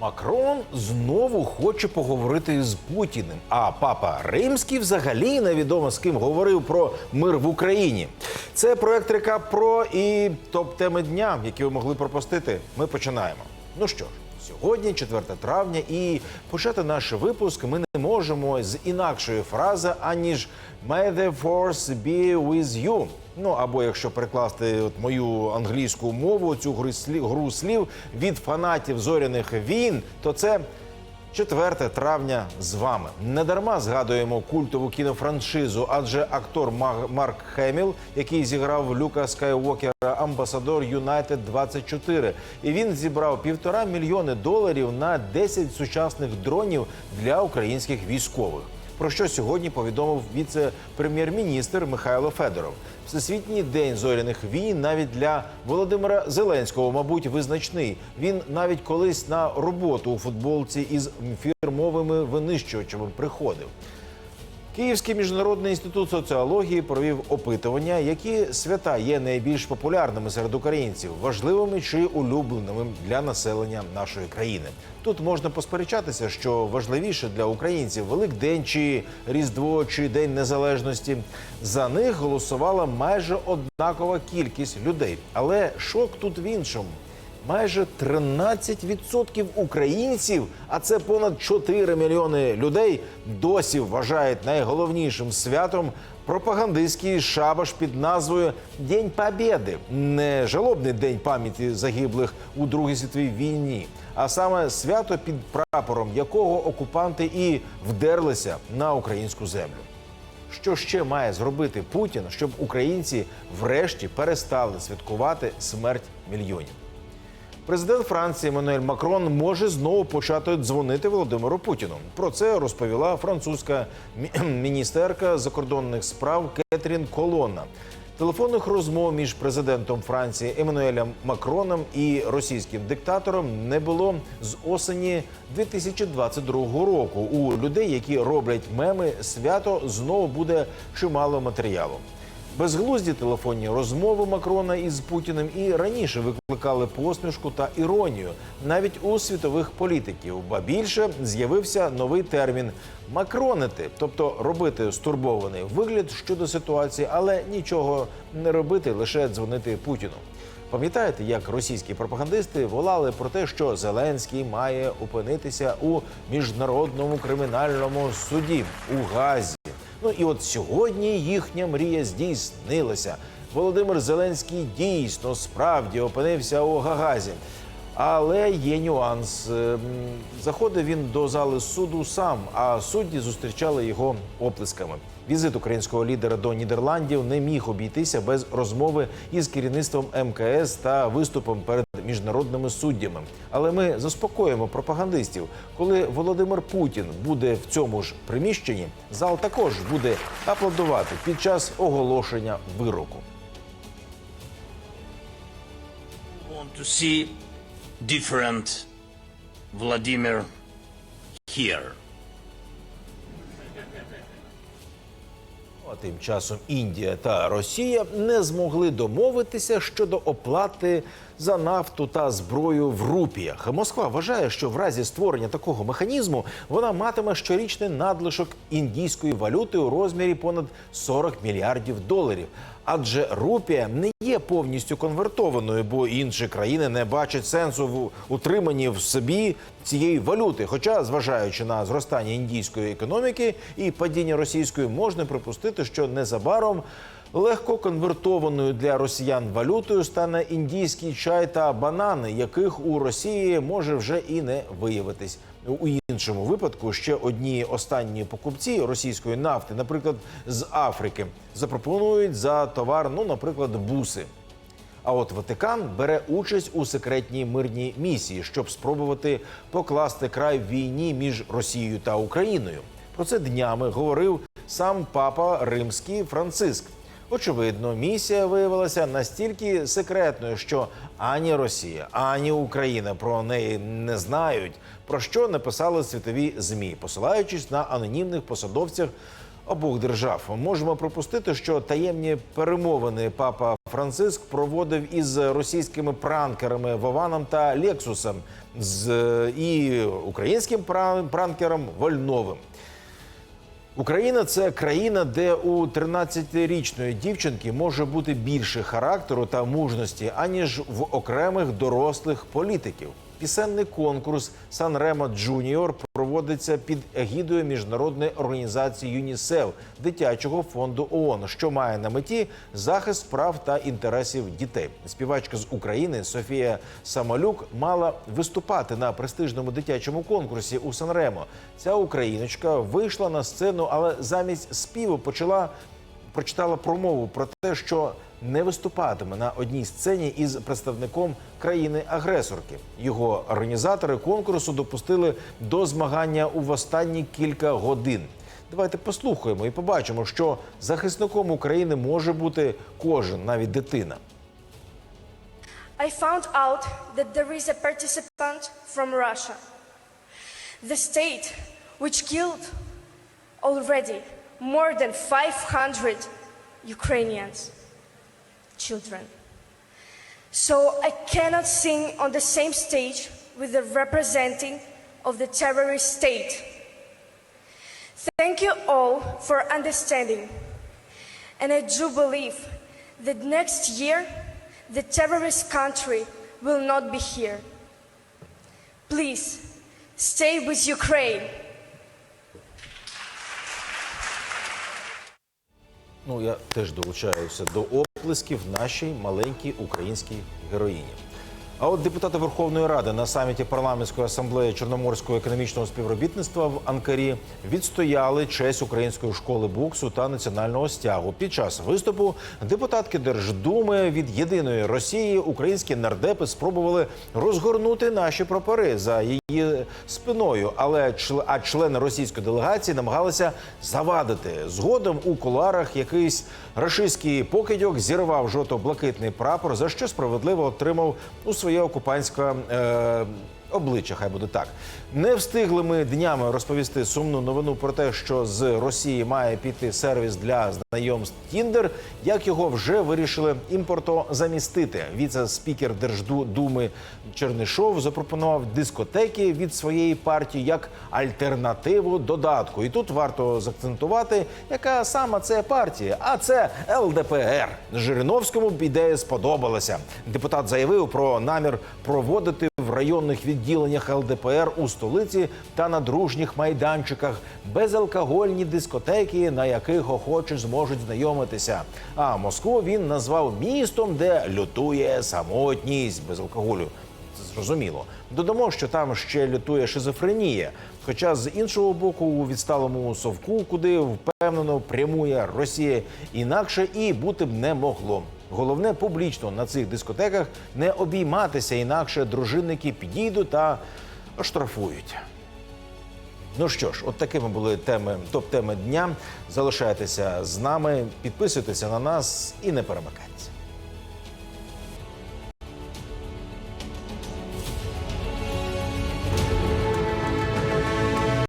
Макрон знову хоче поговорити з Путіним. А папа Римський взагалі невідомо з ким говорив про мир в Україні. Це проект Река Про і топ-теми дня, які ви могли пропустити. Ми починаємо. Ну що ж, сьогодні 4 травня, і почати наш випуск ми не можемо з інакшої фрази, аніж «May the force be with you». Ну або якщо перекласти от мою англійську мову, цю гру слів, від фанатів зоряних війн, то це 4 травня з вами. Недарма згадуємо культову кінофраншизу, адже актор Марк Хеміл, який зіграв Люка Скайуокера, амбасадор Юнайтед 24 і він зібрав півтора мільйони доларів на 10 сучасних дронів для українських військових. Про що сьогодні повідомив віце-прем'єр-міністр Михайло Федоров. Всесвітній день зоряних війн навіть для Володимира Зеленського, мабуть, визначний. Він навіть колись на роботу у футболці із фірмовими винищувачами приходив. Київський міжнародний інститут соціології провів опитування, які свята є найбільш популярними серед українців, важливими чи улюбленими для населення нашої країни. Тут можна посперечатися, що важливіше для українців Великдень чи Різдво чи День Незалежності. За них голосувала майже однакова кількість людей. Але шок тут в іншому. Майже 13% українців, а це понад 4 мільйони людей, досі вважають найголовнішим святом пропагандистський шабаш під назвою День Побєди. Не жалобний день пам'яті загиблих у Другій світовій війні, а саме свято під прапором якого окупанти і вдерлися на українську землю. Що ще має зробити Путін, щоб українці врешті перестали святкувати смерть мільйонів? Президент Франції Еммануель Макрон може знову почати дзвонити Володимиру Путіну. Про це розповіла французька міністерка закордонних справ Кетрін Колонна. Телефонних розмов між президентом Франції Еммануелем Макроном і російським диктатором не було з осені 2022 року. У людей, які роблять меми, свято знову буде чимало матеріалу. Безглузді телефонні розмови Макрона із Путіним і раніше викликали посмішку та іронію навіть у світових політиків. Ба більше з'явився новий термін макронити, тобто робити стурбований вигляд щодо ситуації, але нічого не робити, лише дзвонити Путіну. Пам'ятаєте, як російські пропагандисти волали про те, що Зеленський має опинитися у міжнародному кримінальному суді у Газі? Ну і от сьогодні їхня мрія здійснилася. Володимир Зеленський дійсно справді опинився у Гагазі. Але є нюанс. Ем, Заходив він до зали суду сам, а судді зустрічали його оплесками. Візит українського лідера до Нідерландів не міг обійтися без розмови із керівництвом МКС та виступом перед міжнародними суддями. Але ми заспокоїмо пропагандистів. Коли Володимир Путін буде в цьому ж приміщенні, зал також буде аплодувати під час оголошення вироку. to here. А тим часом Індія та Росія не змогли домовитися щодо оплати за нафту та зброю в рупіях. Москва вважає, що в разі створення такого механізму вона матиме щорічний надлишок індійської валюти у розмірі понад 40 мільярдів доларів. Адже рупія не є повністю конвертованою, бо інші країни не бачать сенсу в утриманні в собі цієї валюти. Хоча, зважаючи на зростання індійської економіки і падіння російської, можна припустити, що незабаром легко конвертованою для росіян валютою стане індійський чай та банани, яких у Росії може вже і не виявитись. У іншому випадку ще одні останні покупці російської нафти, наприклад, з Африки, запропонують за товар, ну, наприклад, буси. А от Ватикан бере участь у секретній мирній місії, щоб спробувати покласти край війні між Росією та Україною. Про це днями говорив сам папа римський Франциск. Очевидно, місія виявилася настільки секретною, що ані Росія, ані Україна про неї не знають, про що написали світові змі, посилаючись на анонімних посадовців обох держав. Можемо припустити, що таємні перемовини папа Франциск проводив із російськими пранкерами Вованом та Лексусом з і українським пран- пранкером Вольновим. Україна це країна, де у 13-річної дівчинки може бути більше характеру та мужності, аніж в окремих дорослих політиків. Пісенний конкурс Санремо Джуніор проводиться під егідою міжнародної організації ЮНІСЕФ дитячого фонду ООН, що має на меті захист прав та інтересів дітей. Співачка з України Софія Самолюк мала виступати на престижному дитячому конкурсі у Санремо. Ця україночка вийшла на сцену, але замість співу почала прочитала промову про те, що не виступатиме на одній сцені із представником країни-агресорки. Його організатори конкурсу допустили до змагання у останні кілька годин. Давайте послухаємо і побачимо, що захисником України може бути кожен, навіть дитина. I found out that there is a participant from Russia, the state which killed already more than 500 Ukrainians, children. So I cannot sing on the same stage with the representing of the terrorist state. Thank you all for understanding. And I do believe that next year the terrorist country will not be here. Please stay with Ukraine. Ну, я теж долучаюся до оплесків нашій маленькій українській героїні. А от депутати Верховної Ради на саміті парламентської асамблеї Чорноморського економічного співробітництва в Анкарі відстояли честь української школи боксу та національного стягу. Під час виступу депутатки Держдуми від єдиної Росії українські нардепи спробували розгорнути наші прапори за її спиною, але а члени російської делегації намагалися завадити. Згодом у куларах якийсь рашистський покидьок зірвав жовто-блакитний прапор, за що справедливо отримав у своє окупантське обличчя. Хай буде так. Не встигли ми днями розповісти сумну новину про те, що з Росії має піти сервіс для знайомств Тіндер, як його вже вирішили імпортозамістити. Віце-спікер Держдуми Чернишов запропонував дискотеки від своєї партії як альтернативу додатку. І тут варто заакцентувати, яка саме це партія, а це ЛДПР. Жириновському ідея сподобалася. Депутат заявив про намір проводити районних відділеннях ЛДПР у столиці та на дружніх майданчиках безалкогольні дискотеки, на яких охочі зможуть знайомитися. А Москву він назвав містом, де лютує самотність без алкоголю. Зрозуміло. Додамо, що там ще лютує шизофренія. Хоча з іншого боку, у відсталому совку, куди впевнено прямує Росія, інакше і бути б не могло. Головне публічно на цих дискотеках не обійматися, інакше дружинники підійдуть та оштрафують. Ну що ж, от такими були теми, топ-теми дня. Залишайтеся з нами, підписуйтеся на нас і не перемикайтеся.